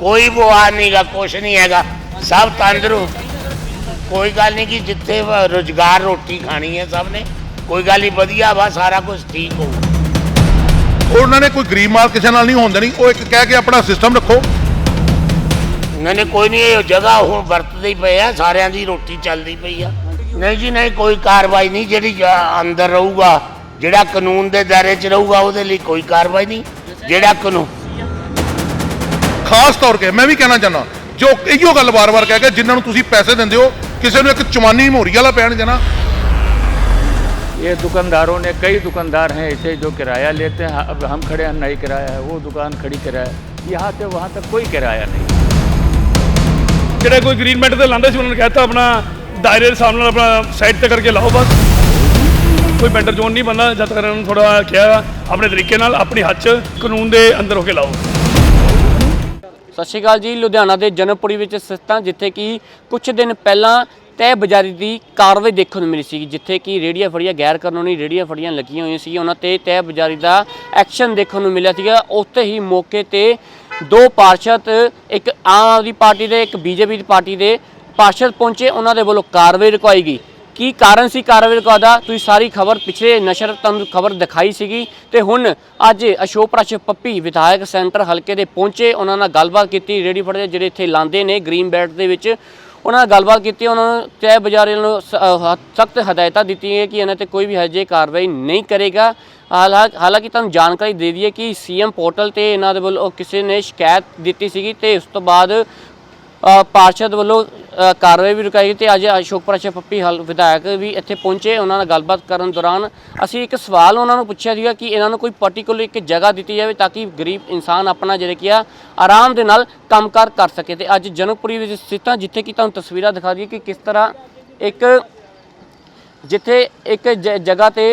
ਕੋਈ ਬੁਆ ਨਹੀਂਗਾ ਕੁਛ ਨਹੀਂ ਹੈਗਾ ਸਭ ਤੰਦਰੁਸਤ। ਕੋਈ ਗੱਲ ਨਹੀਂ ਕਿ ਜਿੱਥੇ ਰੋਜ਼ਗਾਰ ਰੋਟੀ ਖਾਣੀ ਹੈ ਸਭ ਨੇ ਕੋਈ ਗੱਲ ਨਹੀਂ ਵਧੀਆ ਵਾ ਸਾਰਾ ਕੁਝ ਠੀਕ ਹੋਊ। ਉਹਨਾਂ ਨੇ ਕੋਈ ਗਰੀਬ ਮਾਲ ਕਿਸੇ ਨਾਲ ਨਹੀਂ ਹੋਣ ਦੇਣੀ ਉਹ ਇੱਕ ਕਹਿ ਕੇ ਆਪਣਾ ਸਿਸਟਮ ਰੱਖੋ। ਨਹੀਂ ਨਹੀਂ ਕੋਈ ਨਹੀਂ ਇਹ ਜਗ੍ਹਾ ਹੁਣ ਵਰਤਦੇ ਹੀ ਪਏ ਆ ਸਾਰਿਆਂ ਦੀ ਰੋਟੀ ਚੱਲਦੀ ਪਈ ਆ। ਨਹੀਂ ਜੀ ਨਹੀਂ ਕੋਈ ਕਾਰਵਾਈ ਨਹੀਂ ਜਿਹੜੀ ਅੰਦਰ ਰਹੂਗਾ ਜਿਹੜਾ ਕਾਨੂੰਨ ਦੇ ਦਾਇਰੇ 'ਚ ਰਹੂਗਾ ਉਹਦੇ ਲਈ ਕੋਈ ਕਾਰਵਾਈ ਨਹੀਂ ਜਿਹੜਾ ਕਾਨੂੰਨ ਖਾਸ ਤੌਰ ਤੇ ਮੈਂ ਵੀ ਕਹਿਣਾ ਚਾਹੁੰਦਾ ਜੋ ਇਹੀਓ ਗੱਲ ਵਾਰ-ਵਾਰ ਕਹਿ ਕੇ ਜਿਨ੍ਹਾਂ ਨੂੰ ਤੁਸੀਂ ਪੈਸੇ ਦਿੰਦੇ ਹੋ ਕਿਸੇ ਨੂੰ ਇੱਕ ਚਮਾਨੀ ਮੋਰੀ ਵਾਲਾ ਪੈਣ ਦੇਣਾ ये दुकानदारों ने कई दुकानदार हैं ऐसे जो किराया लेते हैं अब हम खड़े हैं नहीं किराया है वो दुकान खड़ी किराया यहाँ से वहाँ तक कोई किराया नहीं ਜਿਹੜੇ ਕੋਈ ਗ੍ਰੀਨ ਮੈਟ ਤੇ ਲਾਂਦੇ ਸੀ ਉਹਨਾਂ ਨੇ ਕਹਿਤਾ ਆਪਣਾ ਦਾਇਰੇ ਦੇ ਸਾਹਮਣੇ ਆਪਣਾ ਸਾਈਡ ਤੇ ਕਰਕੇ ਲਾਓ ਬਸ ਕੋਈ ਬੈਂਡਰ ਜ਼ੋਨ ਨਹੀਂ ਬੰਦਾ ਜਦ ਤੱਕ ਇਹਨਾਂ ਨੂੰ ਥੋੜਾ ਕਿਹਾ ਆਪਣੇ ਤਰੀਕੇ ਨਾਲ ਆਪਣੀ ਹੱਥ 'ਚ ਕਾਨੂੰਨ ਦੇ ਅੰਦਰ ਹੋ ਕੇ ਲਾਓ ਸਤਿ ਸ਼੍ਰੀ ਅਕਾਲ ਜੀ, ਲੁਧਿਆਣਾ ਦੇ ਜਨਮਪੁਰੀ ਵਿੱਚ ਸਥਿਤ ਹਾਂ, ਜਿੱਥੇ ਕਿ ਕੁਝ ਦਿਨ ਪਹਿਲਾਂ ਤੈ ਬਜ਼ਾਰੀ ਦੀ ਕਾਰਵਾਈ ਦੇਖਣ ਨੂੰ ਮਿਲੀ ਸੀ ਜਿੱਥੇ ਕਿ ਰੇੜੀਆਂ ਫੜੀਆਂ, ਗੈਰ ਕਾਨੂੰਨੀ ਰੇੜੀਆਂ ਫੜੀਆਂ ਲੱਗੀਆਂ ਹੋਈਆਂ ਸੀ ਉਹਨਾਂ ਤੇ ਤੈ ਬਜ਼ਾਰੀ ਦਾ ਐਕਸ਼ਨ ਦੇਖਣ ਨੂੰ ਮਿਲਿਆ ਸੀਗਾ। ਉੱਥੇ ਹੀ ਮੌਕੇ ਤੇ ਦੋ ਪਾਰਸ਼ਦ, ਇੱਕ ਆਮ ਆਦਮੀ ਪਾਰਟੀ ਦੇ, ਇੱਕ ਬੀਜੇਪੀ ਦੀ ਪਾਰਟੀ ਦੇ ਪਾਰਸ਼ਦ ਪਹੁੰਚੇ। ਉਹਨਾਂ ਦੇ ਵੱਲੋਂ ਕਾਰਵਾਈ ਰੁਕਵਾਈ ਗਈ। ਕੀ ਕਾਰਨ ਸੀ ਕਾਰਵਾਈ ਦਾ ਤੁਸੀਂ ਸਾਰੀ ਖਬਰ ਪਿਛਲੇ ਨਸ਼ਰ ਤੁਹਾਨੂੰ ਖਬਰ ਦਿਖਾਈ ਸੀਗੀ ਤੇ ਹੁਣ ਅੱਜ ਅਸ਼ੋਕ ਪ੍ਰਕਾਸ਼ ਪੱਪੀ ਵਿਧਾਇਕ ਸੈਂਟਰ ਹਲਕੇ ਦੇ ਪਹੁੰਚੇ, ਉਹਨਾਂ ਨਾਲ ਗੱਲਬਾਤ ਕੀਤੀ ਰੇਡੀ ਫੜਦੇ ਜਿਹੜੇ ਇੱਥੇ ਲਾਂਦੇ ਨੇ ਗ੍ਰੀਨ ਬੈਲਟ ਦੇ ਵਿੱਚ, ਉਹਨਾਂ ਨਾਲ ਗੱਲਬਾਤ ਕੀਤੀ, ਉਹਨਾਂ ਨੂੰ ਤੈ ਬਜ਼ਾਰੇ ਨੂੰ ਸਖਤ ਹਦਾਇਤਾਂ ਦਿੱਤੀਆਂ ਕਿ ਇਹਨਾਂ ਤੇ ਕੋਈ ਵੀ ਹਜੇ ਕਾਰਵਾਈ ਨਹੀਂ ਕਰੇਗਾ। ਹਾਲਾ- ਹਾਲਾਂਕਿ ਤੁਹਾਨੂੰ ਜਾਣਕਾਰੀ ਦੇ ਦਈਏ ਕਿ ਸੀਐਮ ਪੋਰਟਲ ਤੇ ਇਹਨਾਂ ਦੇ ਵੱਲੋਂ ਕਿਸੇ ਨੇ ਸ਼ਿਕਾਇਤ ਦਿੱਤੀ ਸੀਗੀ ਤੇ ਉਸ ਤੋਂ ਬਾਅਦ ਪਾਰਸ਼ਦ ਵੱਲੋਂ ਕਾਰਵਾਈ ਵੀ ਰੁਕਾਈ ਗਈ ਤੇ ਅੱਜ ਅਸ਼ੋਕ ਪ੍ਰਕਾਸ਼ ਪੱਪੀ ਹਲ, ਵਿਧਾਇਕ ਵੀ ਇੱਥੇ ਪਹੁੰਚੇ, ਉਹਨਾਂ ਨਾਲ ਗੱਲਬਾਤ ਕਰਨ ਦੌਰਾਨ ਅਸੀਂ ਇੱਕ ਸਵਾਲ ਉਹਨਾਂ ਨੂੰ ਪੁੱਛਿਆ ਸੀਗਾ ਕਿ ਇਹਨਾਂ ਨੂੰ ਕੋਈ ਪਾਰਟਿਕੂਲਰ ਇੱਕ ਜਗ੍ਹਾ ਦਿੱਤੀ ਜਾਵੇ ਤਾਂ ਕਿ ਗਰੀਬ ਇਨਸਾਨ ਆਪਣਾ ਜਿਹੜੇ ਕੀ ਆ, ਆਰਾਮ ਦੇ ਨਾਲ ਕੰਮਕਾਰ ਕਰ ਸਕੇ ਤੇ ਅੱਜ ਜਨਕਪੁਰੀ ਵਿੱਚ ਸਥਿਤ ਹਾਂ ਜਿੱਥੇ ਕਿ ਤੁਹਾਨੂੰ ਤਸਵੀਰਾਂ ਦਿਖਾ ਦਈਏ ਕਿ ਕਿਸ ਤਰ੍ਹਾਂ ਇੱਕ ਜਿੱਥੇ ਇੱਕ ਜ- ਜਗ੍ਹਾ ਤੇ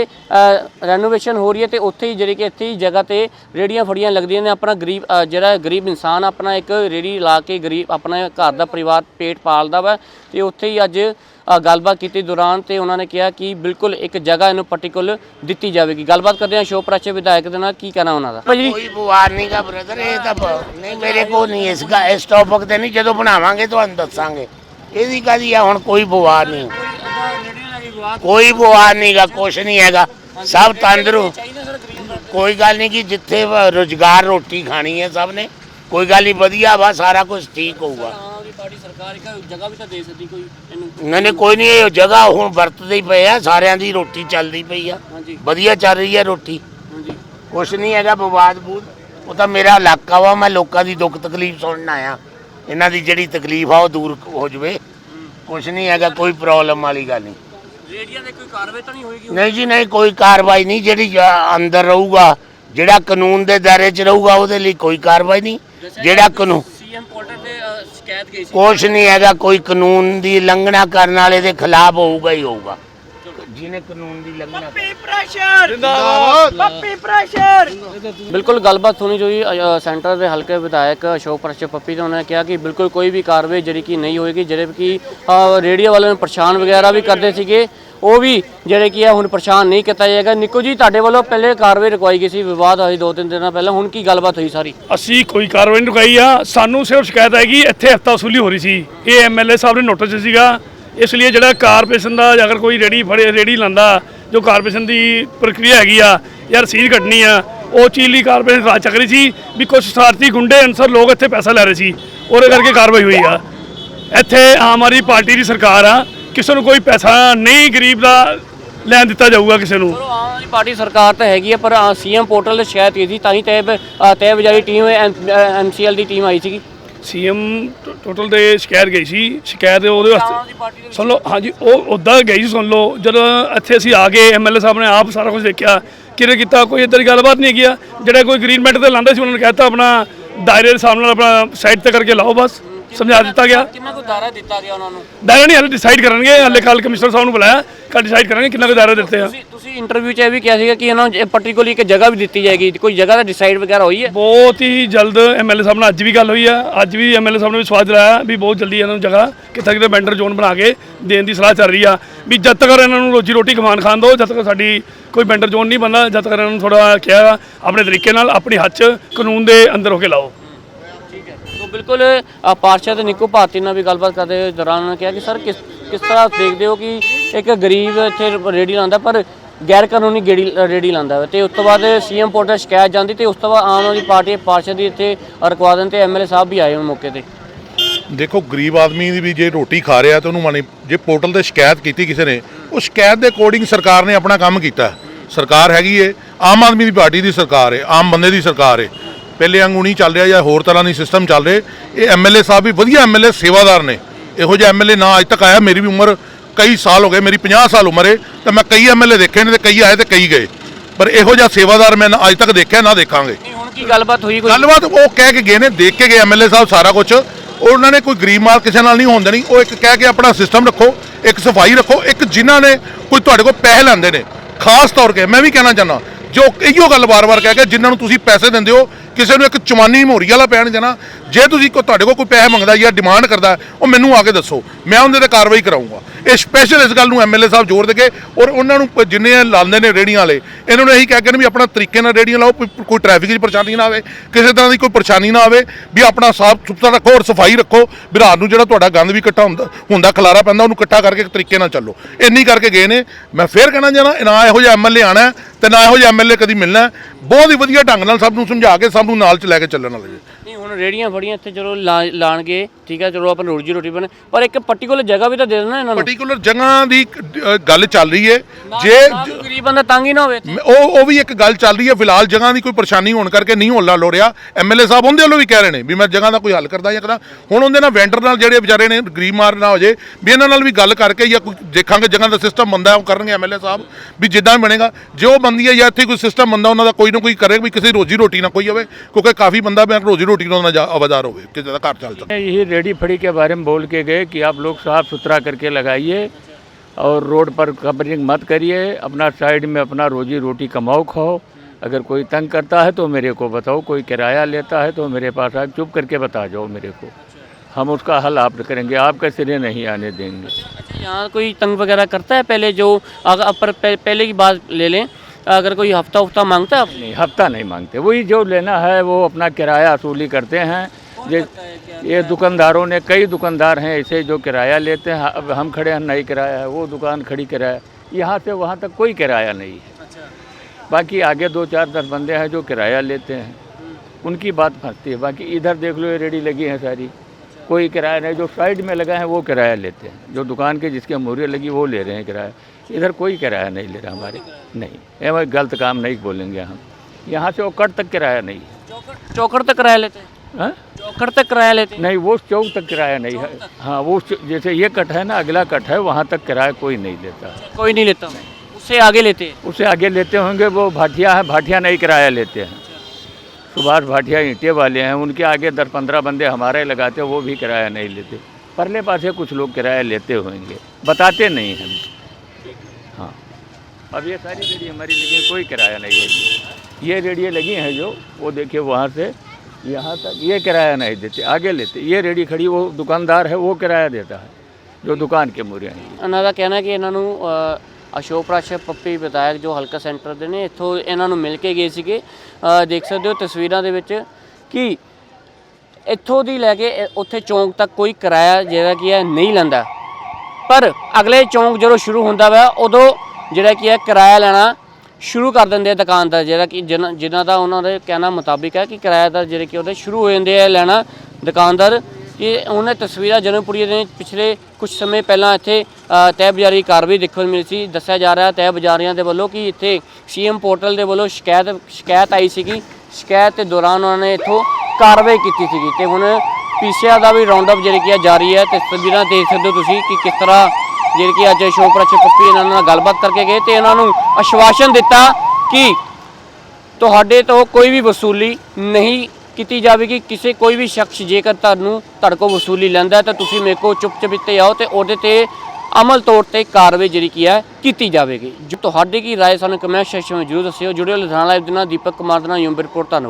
ਰੈਨੋਵੇਸ਼ਨ ਹੋ ਰਹੀ ਹੈ ਤੇ ਉੱਥੇ ਹੀ ਜਿਹੜੀ ਕਿ ਇੱਥੇ ਹੀ ਜਗ੍ਹਾ ਤੇ ਰੇੜੀਆਂ ਫੜੀਆਂ ਲੱਗਦੀਆਂ ਨੇ ਆਪਣਾ ਗਰੀਬ ਜਿਹੜਾ ਗਰੀਬ ਇਨਸਾਨ ਆਪਣਾ ਇੱਕ ਰੇੜੀ ਲਾ ਕੇ ਗਰੀਬ ਆਪਣਾ ਘਰ ਦਾ ਪਰਿਵਾਰ ਪੇਟ ਪਾਲਦਾ ਵਾ ਤੇ ਉੱਥੇ ਹੀ ਅੱਜ ਗੱਲਬਾਤ ਕੀਤੀ ਦੌਰਾਨ ਤੇ ਉਹਨਾਂ ਨੇ ਕਿਹਾ ਕਿ ਬਿਲਕੁਲ ਇੱਕ ਜਗ੍ਹਾ ਇਹਨੂੰ ਪਾਰਟਿਕੂਲਰ ਦਿੱਤੀ ਜਾਵੇਗੀ। ਗੱਲਬਾਤ ਕਰਦੇ ਹਾਂ ਸ਼ੋਭ ਪ੍ਰਾਚੇ ਵਿਧਾਇਕ ਦੇ ਨਾਲ ਕੀ ਕਹਿਣਾ ਉਹਨਾਂ ਦਾ? ਕੋਈ ਬੁਆ ਨਹੀਂਗਾ ਬ੍ਰਦਰ ਇਹ ਤਾਂ ਨਹੀਂ ਮੇਰੇ ਕੋਲ ਨਹੀਂ ਇਸ ਗਾ ਇਸ ਟੌਪਿਕ ਤੇ ਨਹੀਂ ਜਦੋਂ ਬਣਾਵਾਂਗੇ ਤੁਹਾਨੂੰ ਦੱਸਾਂਗੇ। ਇਹਦੀ ਕਾਦੀ ਆ ਹੁਣ ਕੋਈ ਬੁਆ ਨਹੀਂ ਕੋਈ ਬੁਆ ਨਹੀਂਗਾ ਕੁਛ ਨਹੀਂ ਹੈਗਾ। ਸਭ ਤੰਦਰੁਸਤ। ਕੋਈ ਗੱਲ ਨਹੀਂ ਕਿ ਜਿੱਥੇ ਰੋਜ਼ਗਾਰ ਰੋਟੀ ਖਾਣੀ ਹੈ ਸਭ ਨੇ ਕੋਈ ਗੱਲ ਨਹੀਂ ਵਧੀਆ ਵਾ ਸਾਰਾ ਕੁਝ ਠੀਕ ਹੋਊਗਾ। ਪਾਰਟੀ ਸਰਕਾਰ ਇੱਕ ਜਗ੍ਹਾ ਵੀ ਤਾਂ ਦੇ ਸਕਦੀ ਕੋਈ ਇਹਨੂੰ ਨਹੀਂ ਨਹੀਂ ਕੋਈ ਨਹੀਂ ਇਹ ਜਗ੍ਹਾ ਹੁਣ ਵਰਤਦੇ ਹੀ ਪਏ ਆ ਸਾਰਿਆਂ ਦੀ ਰੋਟੀ ਚੱਲਦੀ ਪਈ ਆ। ਵਧੀਆ ਚੱਲ ਰਹੀ ਹੈ ਰੋਟੀ। ਕੁਛ ਨਹੀਂ ਹੈਗਾ ਵਿਵਾਦ ਬੂਦ ਉਹ ਤਾਂ ਮੇਰਾ ਇਲਾਕਾ ਵਾ ਮੈਂ ਲੋਕਾਂ ਦੀ ਦੁੱਖ ਤਕਲੀਫ ਸੁਣਨ ਆਇਆ। ਇਹਨਾਂ ਦੀ ਜਿਹੜੀ ਤਕਲੀਫ ਆ ਉਹ ਦੂਰ ਹੋ ਜਵੇ। ਕੁਛ ਨਹੀਂ ਹੈਗਾ ਕੋਈ ਪ੍ਰੋਬਲਮ ਵਾਲੀ ਗੱਲ ਨਹੀਂ ਰੇੜੀਆਂ ਦੇ ਕੋਈ ਕਾਰਵਾਈ ਤਾਂ ਨਹੀਂ ਹੋਏਗੀ ਨਹੀਂ ਜੀ ਨਹੀਂ ਕੋਈ ਕਾਰਵਾਈ ਨਹੀਂ ਜਿਹੜੀ ਅੰਦਰ ਰਹੂਗਾ ਜਿਹੜਾ ਕਾਨੂੰਨ ਦੇ ਦਾਇਰੇ 'ਚ ਰਹੂਗਾ ਉਹਦੇ ਲਈ ਕੋਈ ਕਾਰਵਾਈ ਨਹੀਂ। ਜਿਹੜਾ ਕਾਨੂੰਨ ਸੀਐਮ ਪੋਰਟਲ ਤੇ ਅ, ਸ਼ਿਕਾਇਤ ਗਈ ਸੀ? ਕੁਛ ਨਹੀਂ ਹੈਗਾ ਕੋਈ ਕਾਨੂੰਨ ਦੀ ਲੰਘਣਾ ਕਰਨ ਵਾਲੇ ਦੇ ਖਿਲਾਫ ਹੋਊਗਾ ਹੀ ਹੋਊਗਾ। ਜਿਹਨੇ ਕਾਨੂੰਨ ਦੀ ਲੰਘਣਾ ਬਿਲਕੁਲ ਗੱਲਬਾਤ ਹੋਣੀ ਅ, ਸੈਂਟਰ ਦੇ ਹਲਕੇ ਵਿਧਾਇਕ ਅਸ਼ੋਕ ਪ੍ਰਸ਼ੇ ਪੱਪੀ ਤੇ ਉਹਨਾਂ ਨੇ ਕਿਹਾ ਕਿ ਬਿਲਕੁਲ ਕੋਈ ਵੀ ਕਾਰਵਾਈ ਜਿਹੜੀ ਕਿ ਨਹੀਂ ਹੋਏਗੀ ਜਿਹੜੇ ਕਿ ਰੇਡੀਓ ਵਾਲਿਆਂ ਨੂੰ ਪਰੇਸ਼ਾਨ ਵਗੈਰਾ ਵੀ ਕਰਦੇ ਸੀਗੇ ਉਹ ਵੀ ਜਿਹੜੇ ਕੀ ਆ ਹੁਣ ਪਰੇਸ਼ਾਨ ਨਹੀਂ ਕੀਤਾ ਜਾਏਗਾ। ਨਿੱਕੂ ਜੀ ਤੁਹਾਡੇ ਵੱਲੋਂ ਪਹਿਲੇ ਕਾਰਵਾਈ ਰੁਕਵਾਈ ਗਈ ਸੀ ਵਿਵਾਦ ਹੋਈ ਦੋ ਤਿੰਨ ਦਿਨਾਂ ਪਹਿਲਾਂ ਹੁਣ ਕੀ ਗੱਲਬਾਤ ਹੋਈ ਸਾਰੀ? ਅਸੀਂ ਕੋਈ ਕਾਰਵਾਈ ਨਹੀਂ ਰੁਕਾਈ ਆ। ਸਾਨੂੰ ਸਿਰਫ ਸ਼ਿਕਾਇਤ ਆਏਗੀ ਇੱਥੇ ਹਫਤਾ ਵਸੂਲੀ ਹੋ ਰਹੀ ਸੀ। ਇਹ ਐਮਐਲਏ ਸਾਹਿਬ ਨੇ ਨੋਟਿਸ ਸੀਗਾ। ਇਸ ਲਈ ਜਿਹੜਾ ਕਾਰਪੋਰੇਸ਼ਨ ਦਾ ਅਗਰ ਕੋਈ ਰੇੜੀ ਫੜੇ ਰੇੜੀ ਲਾਂਦਾ, ਜੋ ਕਾਰਪੋਰੇਸ਼ਨ ਦੀ ਪ੍ਰਕਿਰਿਆ ਹੈਗੀ ਆ, ਯਾਰ ਸੀਲ ਕੱਟਣੀ ਆ, ਉਹ ਚੀਜ਼ ਲਈ ਕਾਰਪੋਰੇਸ਼ਨ ਰਾਜ ਚੱਕ ਰਹੀ ਸੀ ਵੀ ਕੁਝ ਸ਼ਰਾਰਤੀ ਗੁੰਡੇ, ਅਨਸਰ ਲੋਕ ਇੱਥੇ ਪੈਸਾ ਲੈ ਰਹੇ ਸੀ। ਉਹਦੇ ਕਰਕੇ ਕਾਰਵਾਈ ਹੋਈ ਆ। ਇੱਥੇ ਆਮ ਆਦਮੀ ਪਾਰਟੀ ਦੀ ਸਰਕਾਰ ਆ, ਕਿਸੇ ਨੂੰ ਕੋਈ ਪੈਸਾ ਨਹੀਂ ਗਰੀਬ ਦਾ ਲੈਣ ਦਿੱਤਾ ਜਾਊਗਾ ਕਿਸੇ ਨੂੰ। ਆਮ ਆਦਮੀ ਪਾਰਟੀ ਸਰਕਾਰ ਤਾਂ ਹੈਗੀ ਹੈ ਪਰ ਸੀਐਮ ਪੋਰਟਲ ਸ਼ਾਇਦ ਸ਼ਿਕਾਇਤ ਤਾਂ ਹੀ ਤੈਅ ਤੈ ਬਜਾਰੀ ਟੀਮ ਐਮਸੀਐਲ ਦੀ ਟੀਮ ਆਈ ਸੀਗੀ। ਸੀਐਮ ਟੋਟਲ ਦੇ ਸ਼ਿਕਾਇਤ ਗਈ ਸੀ ਸ਼ਿਕਾਇਤ ਉਹਦੇ ਵਾਸਤੇ ਸੁਣ ਲਓ ਹਾਂਜੀ ਉਹ ਉੱਦਾਂ ਗਈ ਸੀ ਸੁਣ ਲਓ ਜਦੋਂ ਇੱਥੇ ਅਸੀਂ ਆ ਗਏ ਐਮਐਲਏ ਸਾਹਿਬ ਨੇ ਆਪ ਸਾਰਾ ਕੁਝ ਦੇਖਿਆ ਕਿਹਨੇ ਕੀਤਾ ਕੋਈ ਇੱਦਾਂ ਦੀ ਗੱਲਬਾਤ ਨਹੀਂ ਹੈਗੀ ਆ ਜਿਹੜਾ ਕੋਈ ਗ੍ਰੀਨ ਮੈਟ ਤੇ ਲਾਂਦੇ ਸੀ ਉਹਨਾਂ ਨੇ ਕਹਿਤਾ ਆਪਣਾ ਦਾਇਰੇ ਦੇ ਸਾਹਮਣੇ ਆਪਣਾ ਸਾਈਡ ਤੇ ਕਰਕੇ ਲਾਓ ਬਸ। ਸਮਝਾ ਦਿੱਤਾ ਗਿਆ। ਕਿੰਨਾ ਕੁ ਦਾਰਾ ਦਿੱਤਾ ਗਿਆ ਉਹਨਾਂ ਨੂੰ? ਦਾਇਰਾ ਨਹੀਂ ਹਲੇ ਡਿਸਾਈਡ ਕਰਨਗੇ। ਹਲੇ ਕੱਲ ਕਮਿਸ਼ਨਰ ਸਾਹਿਬ ਨੂੰ ਬੁਲਾਇਆ। ਕੱਲ ਡਿਸਾਈਡ ਕਰਾਂਗੇ ਕਿੰਨਾ ਕੁ ਦਾਇਰਾ ਦਿੱਤੇ ਆ। ਤੁਸੀਂ ਤੁਸੀਂ ਇੰਟਰਵਿਊ 'ਚ ਇਹ ਵੀ ਕਿਹਾ ਸੀਗਾ ਕਿ ਇਹਨਾਂ ਨੂੰ ਪਾਰਟਿਕੂਲਰ ਇੱਕ ਜਗ੍ਹਾ ਵੀ ਦਿੱਤੀ ਜਾਏਗੀ। ਕੋਈ ਜਗ੍ਹਾ ਦਾ ਡਿਸਾਈਡ ਵਗੈਰਾ ਹੋਈ ਹੈ? ਬਹੁਤ ਹੀ ਜਲਦ ਐਮਐਲਏ ਸਾਹਿਬ ਨਾਲ ਅੱਜ ਵੀ ਗੱਲ ਹੋਈ ਆ। ਅੱਜ ਵੀ ਐਮਐਲਏ ਸਾਹਿਬ ਨੇ ਵਿਸ਼ਵਾਸ ਦਿਲਾਇਆ ਵੀ ਬਹੁਤ ਜਲਦੀ ਇਹਨਾਂ ਨੂੰ ਜਗ੍ਹਾ ਕਿੱਥੇ ਕਿਤੇ ਬੈਂਡਰ ਜ਼ੋਨ ਬਣਾ ਕੇ ਦੇਣ ਦੀ ਸਲਾਹ ਚੱਲ ਰਹੀ ਆ। ਵੀ ਜਦ ਤੱਕ ਇਹਨਾਂ ਨੂੰ ਰੋਜੀ ਰੋਟੀ ਕਮਾਨ ਖਾਣ ਦਿਓ ਜਦ ਤੱਕ ਸਾਡੀ ਕੋਈ ਬੈਂਡਰ ਜ਼ੋਨ ਨਹੀਂ ਬਣਦਾ ਜਦ ਤੱਕ ਇਹਨਾਂ ਨੂੰ ਥੋੜਾ ਕਿਹਾ ਆਪਣੇ ਤਰੀਕੇ ਨਾਲ ਆਪਣੀ ਹੱਥ 'ਚ ਕਾਨੂੰਨ ਦੇ ਅੰਦਰ ਹੋ ਕੇ ਲਾਓ। ਹੈ ਬਿਲਕੁਲ ਅ, ਪਾਰਸ਼ਦ ਨਿੱਕੂ ਭਾਰਤੀ ਨਾਲ ਵੀ ਗੱਲਬਾਤ ਕਰਦੇ ਦੌਰਾਨ ਉਹਨਾਂ ਨੇ ਕਿਹਾ ਕਿ ਸਰ ਕਿਸ ਕਿਸ ਤਰ੍ਹਾਂ ਦੇਖਦੇ ਹੋ ਕਿ ਇੱਕ ਗਰੀਬ ਇੱਥੇ ਰੇੜੀ ਲਾਉਂਦਾ ਪਰ ਗੈਰ ਕਾਨੂੰਨੀ ਗੇੜੀ ਰੇੜੀ ਲਾਉਂਦਾ ਵਾ? ਤੇ ਉਸ ਤੋਂ ਬਾਅਦ ਸੀਐਮ ਪੋਰਟਲ ਸ਼ਿਕਾਇਤ ਜਾਂਦੀ ਤੇ ਉਸ ਤੋਂ ਬਾਅਦ ਆਮ ਆਦਮੀ ਪਾਰਟੀ ਪਾਰਸ਼ਦ ਦੀ ਇੱਥੇ ਰੁਕਵਾ ਦੇਣ ਤੇ ਐਮਐਲਏ ਸਾਹਿਬ ਵੀ ਆਏ ਹੁਣ ਮੌਕੇ ਤੇ। ਦੇਖੋ ਗਰੀਬ ਆਦਮੀ ਦੀ ਵੀ ਜੇ ਰੋਟੀ ਖਾ ਰਿਹਾ ਤਾਂ ਉਹਨੂੰ ਮਾਣੀ ਜੇ ਪੋਰਟਲ ਤੇ ਸ਼ਿਕਾਇਤ ਕੀਤੀ ਕਿਸੇ ਨੇ ਉਹ ਸ਼ਿਕਾਇਤ ਦੇ ਅਕੋਰਡਿੰਗ ਸਰਕਾਰ ਨੇ ਆਪਣਾ ਕੰਮ ਕੀਤਾ। ਸਰਕਾਰ ਹੈਗੀ ਏ ਆਮ ਆਦਮੀ ਦੀ ਪਾਰਟੀ ਦੀ ਸਰਕਾਰ ਏ ਆਮ ਬੰਦੇ ਦੀ ਸਰਕਾਰ ਏ। ਪਹਿਲੇ ਵਾਂਗੂ ਨਹੀਂ ਚੱਲ ਰਿਹਾ ਜਾਂ ਹੋਰ ਤਰ੍ਹਾਂ ਦੀ ਸਿਸਟਮ ਚੱਲ ਰਿਹਾ ਇਹ ਐਮਐਲਏ ਸਾਹਿਬ ਵੀ ਵਧੀਆ ਐਮਐਲਏ ਸੇਵਾਦਾਰ ਨੇ। ਇਹੋ ਜਿਹਾ ਐਮਐਲਏ ਨਾ ਅੱਜ ਤੱਕ ਆਇਆ ਮੇਰੀ ਵੀ ਉਮਰ ਕਈ ਸਾਲ ਹੋ ਗਏ ਮੇਰੀ 50 ਸਾਲ ਉਮਰ ਏ ਤਾਂ ਮੈਂ ਕਈ ਐਮਐਲਏ ਦੇਖੇ ਨੇ ਤੇ ਕਈ ਆਏ ਤੇ ਕਈ ਗਏ। ਪਰ ਇਹੋ ਜਿਹਾ ਸੇਵਾਦਾਰ ਮੈਂ ਨਾ ਅੱਜ ਤੱਕ ਦੇਖਿਆ ਨਾ ਦੇਖਾਂਗੇ। ਹੁਣ ਕੀ ਗੱਲਬਾਤ ਹੋਈ ਕੋਈ? ਗੱਲਬਾਤ ਉਹ ਕਹਿ ਕੇ ਗਏ ਨੇ ਦੇਖ ਕੇ ਗਏ ਐਮਐਲਏ ਸਾਹਿਬ ਸਾਰਾ ਕੁਝ ਉਹਨਾਂ ਨੇ ਕੋਈ ਗਰੀਬ ਮਾਲ ਕਿਸੇ ਨਾਲ ਨਹੀਂ ਹੋਣ ਦੇਣੀ ਉਹ ਇੱਕ ਕਹਿ ਕੇ ਆਪਣਾ ਸਿਸਟਮ ਰੱਖੋ ਇੱਕ ਸਫ਼ਾਈ ਰੱਖੋ ਇੱਕ ਜਿਨ੍ਹਾਂ ਨੇ ਕੋਈ ਤੁਹਾਡੇ ਕੋਲ ਪੈਸੇ ਲੈਂਦੇ ਨੇ। ਖਾਸ ਤੌਰ ਤੇ ਮੈਂ ਵੀ ਕਹਿਣਾ ਚਾਹੁੰਦਾ ਜੋ ਇਹੀਓ ਗੱਲ ਵਾਰ-ਵਾਰ ਕਹਿ ਕੇ ਜਿਨ੍ਹਾਂ ਨੂੰ ਤੁਸੀਂ ਪੈਸੇ ਦਿੰਦੇ ਹੋ ਕਿਸੇ ਨੂੰ ਇੱਕ ਚੁਮਾਨੀ ਮੋਰੀ ਵਾਲਾ ਪੈਣ ਦੇਣਾ ਜੇ ਤੁਸੀਂ ਕੋ ਤੁਹਾਡੇ ਕੋਲ ਕੋਈ ਪੈਸੇ ਮੰਗਦਾ ਜਾਂ ਡਿਮਾਂਡ ਕਰਦਾ, ਉਹ ਮੈਨੂੰ ਆ ਕੇ ਦੱਸੋ। ਮੈਂ ਉਹਦੇ ਤੇ ਕਾਰਵਾਈ ਕਰਾਉਂਗਾ ਇਹ ਸਪੈਸ਼ਲ ਇਸ ਗੱਲ ਨੂੰ ਐਮਐਲਏ ਸਾਹਿਬ ਜ਼ੋਰ ਦੇ ਕੇ ਔਰ ਉਹਨਾਂ ਨੂੰ ਪ- ਜਿੰਨੇ ਲਾਉਂਦੇ ਨੇ ਰੇੜੀਆਂ ਵਾਲੇ, ਇਹਨਾਂ ਨੂੰ ਇਹੀ ਕਹਿ ਕੇ ਵੀ ਆਪਣਾ ਤਰੀਕੇ ਨਾਲ ਰੇੜੀਆਂ ਲਾਓ, ਕੋਈ- ਕੋਈ ਟ੍ਰੈਫਿਕ ਦੀ ਪਰੇਸ਼ਾਨੀ ਨਾ ਆਵੇ, ਕਿਸੇ ਤਰ੍ਹਾਂ ਦੀ ਕੋਈ ਪਰੇਸ਼ਾਨੀ ਨਾ ਆਵੇ, ਵੀ ਆਪਣਾ ਸਾਫ਼ ਸੁਥਰਾ ਰੱਖੋ ਔਰ ਸਫ਼ਾਈ ਰੱਖੋ। ਵੀ ਰਾਤ ਨੂੰ ਜਿਹੜਾ ਤੁਹਾਡਾ ਗੰਦ ਵੀ ਇਕੱਠਾ ਹੁੰਦਾ ਹੁੰਦਾ, ਖਲਾਰਾ ਪੈਂਦਾ, ਉਹਨੂੰ ਇਕੱਠਾ ਕਰਕੇ ਤਰੀਕੇ ਨਾਲ ਚੱਲੋ। ਇੰਨੀ ਕਰਕੇ ਗਏ ਨੇ। ਮੈਂ ਫੇਰ ਕਹਿਣਾ ਚਾਹਣਾ ਨਾ ਇਹੋ ਜਿਹਾ ਐਮਐਲਏ ਆਣਾ ਹੈ ਤੇ ਨਾ ਇਹੋ ਜਿਹਾ ਐਮਐਲਏ ਕਦੀ ਮਿਲਣਾ। ਬਹੁਤ ਹੀ ਵਧੀਆ ਢੰਗ ਨਾਲ ਸਭ ਨੂੰ ਸਮਝਾ ਕੇ ਸਭ ਨੂੰ ਨਾਲ ਚ ਲੈ ਕੇ ਚੱਲਣ ਵਾਲੇ ਹੁਣ ਰੇੜੀਆਂ ਫੜੀਆਂ ਇੱਥੇ ਚਲੋ ਲਾ- ਲਾਣਗੇ ਠੀਕ ਹੈ ਚਲੋ ਆਪਾਂ ਰੋਜੀ ਰੋਟੀ ਬਣ ਪਰ ਇੱਕ ਪਾਰਟਿਕੂਲਰ ਜਗ੍ਹਾ ਵੀ ਤਾਂ ਦੇ ਦੇਣਾ ਇਹਨਾਂ ਨੂੰ। ਪਾਰਟਿਕੂਲਰ ਜਗ੍ਹਾ ਦੀ ਇੱਕ, ਅ, ਗੱਲ ਚੱਲ ਰਹੀ ਹੈ ਜੇ ਕੋਈ ਗਰੀਬ ਬੰਦਾ ਤੰਗ ਹੀ ਨਾ ਹੋਵੇ ਇੱਥੇ। ਮ- ਉਹ ਉਹ ਵੀ ਇੱਕ ਗੱਲ ਚੱਲ ਰਹੀ ਹੈ ਫਿਲਹਾਲ ਜਗ੍ਹਾ ਦੀ ਕੋਈ ਪਰੇਸ਼ਾਨੀ ਹੋਣ ਕਰਕੇ ਨਹੀਂ ਹੋਣ ਲੋ ਰਿਹਾ। ਐਮਐਲਏ ਸਾਹਿਬ ਉਹਦੇ ਵੱਲੋਂ ਵੀ ਕਹਿ ਰਹੇ ਨੇ ਵੀ ਮੈਂ ਜਗ੍ਹਾ ਦਾ ਕੋਈ ਹੱਲ ਕਰਦਾ ਜਾਂ ਕਰਦਾ ਹੁਣ ਉਹਦੇ ਨਾਲ ਵੈਂਡਰ ਨਾਲ ਜਿਹੜੇ ਵਿਚਾਰੇ ਨੇ ਗਰੀਬ ਮਾਰ ਨਾ ਹੋ ਜੇ ਵੀ ਇਹਨਾਂ ਨਾਲ ਵੀ ਗੱਲ ਕਰਕੇ ਜਾਂ ਕੋਈ ਦੇਖਾਂਗੇ ਜਗ੍ਹਾ ਦਾ ਸਿਸਟਮ ਬੰਦਾ ਉਹ ਕਰਨਗੇ ਐਮਐਲਏ ਸਾਹਿਬ ਵੀ ਜਿੱਦਾਂ ਵੀ ਬਣੇਗਾ। ਜੇ ਉਹ ਬੰਦੀ ਹੈ ਜਾਂ ਇੱਥੇ ਕੋਈ ਸਿਸਟਮ ਬੰਦਾ ਉਹਨਾਂ ਦਾ ਕੋਈ ਨਾ ਕੋਈ ਕਰੇ ਵੀ ਕਿਸੇ ਰੋਜੀ ਰੋਟੀ ਨਾ ਕੋਈ ਹੋਵੇ ਕਿਉਂਕਿ ਕਾਫੀ ਬੰਦਾ ਮੈਂ ਰੋਜੀ ਰੋਟੀ ਨਾਲ आवाजार हो कि कार चल सके यही रेडी फड़ी के बारे में बोल के गए कि आप लोग साफ़ सुथरा करके लगाइए और रोड पर कवरिंग मत करिए अपना साइड में अपना रोजी रोटी कमाओ खाओ। अगर कोई तंग करता है तो मेरे को बताओ कोई किराया लेता है तो मेरे पास आप चुप करके बता जाओ मेरे को। हम उसका हल आप करेंगे आपके सिरे नहीं आने देंगे? अच्छा, यहाँ कोई तंग वगैरह करता है पहले जो अगर पहले की बात ले लें अगर कोई हफ़्ता उफ्ता माँगता है नहीं हफ़्ता नहीं मांगते। वही जो लेना है वो अपना किराया वसूली करते हैं। ये ये दुकानदारों ने कई दुकानदार हैं ऐसे जो किराया लेते हैं। अब हम खड़े हैं नहीं किराया है वो दुकान खड़ी किराया यहाँ से वहाँ तक कोई किराया नहीं है। बाकी आगे दो चार दस बंदे हैं जो किराया लेते हैं। उनकी बात फंसती है। बाकी इधर देख लो ये रेडी लगी है सारी। कोई किराया नहीं जो साइड में लगा है वो किराया लेते हैं। जो दुकान के जिसके मोहरे लगी वो ले रहे हैं किराया। इधर कोई किराया नहीं ले रहा हमारे। नहीं। ये भाई गलत काम नहीं बोलेंगे हम। यहाँ से वो कट तक किराया नहीं। है चौकड़ तक किराया लेते हैं? हाँ? चौकड़ तक किराया लेते हैं? नहीं वो चौक तक किराया नहीं है। हाँ वो जैसे ये कट है ना अगला कट है वहाँ तक किराया कोई नहीं लेता। कोई नहीं लेता। उससे आगे लेते हैं। उससे आगे लेते होंगे वो भाटिया है भाटिया नहीं किराया लेते हैं। सुभाष भाटिया ईंटे वाले हैं उनके आगे दस पंद्रह बंदे हमारे लगाते हैं वो भी किराया नहीं लेते। परले पासे कुछ लोग किराया लेते होंगे। बताते नहीं हैं हाँ। अब ये सारी रेडी हमारी लगी हैं, कोई किराया नहीं है ये रेडियाँ लगी हैं जो वो देखिए वहाँ से यहाँ तक ये किराया नहीं देते आगे लेते ये रेडी खड़ी वो दुकानदार है वो किराया देता है जो दुकान के मुरे हैं ਇਹਨਾਂ ਦਾ ਕਹਿਣਾ ਕਿ ਇਹਨਾਂ ਨੂੰ ਅ, ਅਸ਼ੋਕ ਪ੍ਰਾਸ਼ਰ ਪੱਪੀ ਵਿਧਾਇਕ ਜੋ ਹਲਕਾ ਸੈਂਟਰ ਦੇ ਨੇ ਇੱਥੋਂ ਇਹਨਾਂ ਨੂੰ ਮਿਲ ਕੇ ਗਏ ਸੀਗੇ ਅ, ਦੇਖ ਸਕਦੇ ਹੋ ਤਸਵੀਰਾਂ ਦੇ ਵਿੱਚ ਕਿ ਇੱਥੋਂ ਦੀ ਲੈ ਕੇ ਇਹ- ਉੱਥੇ ਚੌਂਕ ਤੱਕ ਕੋਈ ਕਿਰਾਇਆ ਜਿਹੜਾ ਕੀ ਹੈ ਨਹੀਂ ਲੈਂਦਾ ਪਰ ਅਗਲੇ ਚੌਂਕ ਜਦੋਂ ਸ਼ੁਰੂ ਹੁੰਦਾ ਵਾ ਉਦੋਂ ਜਿਹੜਾ ਕੀ ਹੈ ਕਿਰਾਇਆ ਲੈਣਾ ਸ਼ੁਰੂ ਕਰ ਦਿੰਦੇ ਆ ਦੁਕਾਨਦਾਰ, ਜਿਹੜਾ ਕਿ ਜਿਨ੍ਹਾਂ ਜਿਨ੍ਹਾਂ ਦਾ ਉਹਨਾਂ ਦੇ ਕਹਿਣਾ ਮੁਤਾਬਿਕ ਹੈ ਕਿ ਕਿਰਾਏਦਾਰ ਜਿਹੜੇ ਕਿ ਉਹਦੇ ਸ਼ੁਰੂ ਹੋ ਜਾਂਦੇ ਆ ਲੈਣਾ ਦੁਕਾਨਦਾਰ। ਕਿ ਉਹਨੇ ਤਸਵੀਰਾਂ ਜਨਮਪੁਰੀ ਦੇ ਪਿਛਲੇ ਕੁਝ ਸਮੇਂ ਪਹਿਲਾਂ ਇੱਥੇ ਤੈਅ ਤਹਿ ਬਜ਼ਾਰੀ ਕਾਰਵਾਈ ਦੇਖਣ ਨੂੰ ਮਿਲੀ ਸੀ। ਦੱਸਿਆ ਜਾ ਰਿਹਾ ਤੈਅ ਬਜ਼ਾਰੀਆਂ ਦੇ ਵੱਲੋਂ ਕਿ ਇੱਥੇ ਸੀਐਮ ਪੋਰਟਲ ਦੇ ਵੱਲੋਂ ਸ਼ਿਕਾਇਤ ਸ਼ਿਕਾਇਤ ਆਈ ਸੀਗੀ। ਸ਼ਿਕਾਇਤ ਦੇ ਦੌਰਾਨ ਉਹਨਾਂ ਨੇ ਇੱਥੋਂ ਕਾਰਵਾਈ ਕੀਤੀ ਸੀਗੀ। ਤੇ ਹੁਣ ਪੀਸੀਆ ਦਾ ਵੀ ਰਾਉਂਡ ਅਪ ਜਿਹੜੀ ਕੀ ਹੈ ਜਾਰੀ ਹੈ। ਤੇ ਤਸਵੀਰਾਂ ਦੇਖ ਸਕਦੇ ਹੋ ਤੁਸੀਂ ਕਿ ਕਿਸ ਤਰ੍ਹਾਂ ਜਿਹੜੀ ਕਿ ਅੱਜ ਸ਼ੋਪਰਾ ਪ੍ਰਚ ਇਹਨਾਂ ਨਾਲ ਗੱਲਬਾਤ ਕਰਕੇ ਗਏ ਤੇ ਇਹਨਾਂ ਨੂੰ ਆਸ਼ਵਾਸਨ ਦਿੱਤਾ ਕਿ ਤੁਹਾਡੇ ਤੋਂ ਕੋਈ ਵੀ ਵਸੂਲੀ ਨਹੀਂ ਕੀਤੀ ਜਾਵੇਗੀ। ਕਿਸੇ ਕੋਈ ਵੀ ਸ਼ਖਸ ਜੇਕਰ ਤੁਹਾਨੂੰ ਤੁਹਾਡੇ ਕੋਲ ਵਸੂਲੀ ਲੈਂਦਾ ਤਾਂ ਤੁਸੀਂ ਮੇਰੇ ਕੋਲ ਚੁੱਪ ਚਪੀਤੇ ਆਓ ਤੇ ਉਹਦੇ ਤੇ ਅਮਲ ਤੌਰ ਤੇ ਕਾਰਵਾਈ ਜਿਹੜੀ ਕੀ ਹੈ, ਕੀਤੀ ਜਾਵੇਗੀ। ਜੋ ਤੁਹਾਡੀ ਕੀ ਰਾਏ, ਸਾਨੂੰ ਕਮੈਂਟ ਸੈਕਸ਼ਨ ਵਿੱਚ ਜਰੂਰ ਦੱਸਿਓ। ਜੁੜਿਓ ਲੁਧਿਆਣਾ ਲਾਈਵ ਦੇ ਨਾਲ। ਦੀਪਕ ਕੁਮਾਰ ਦੇ ਨਾਲ। ਯੂਮ ਰਿਪੋਰਟ ਧੰਨਵਾਦ।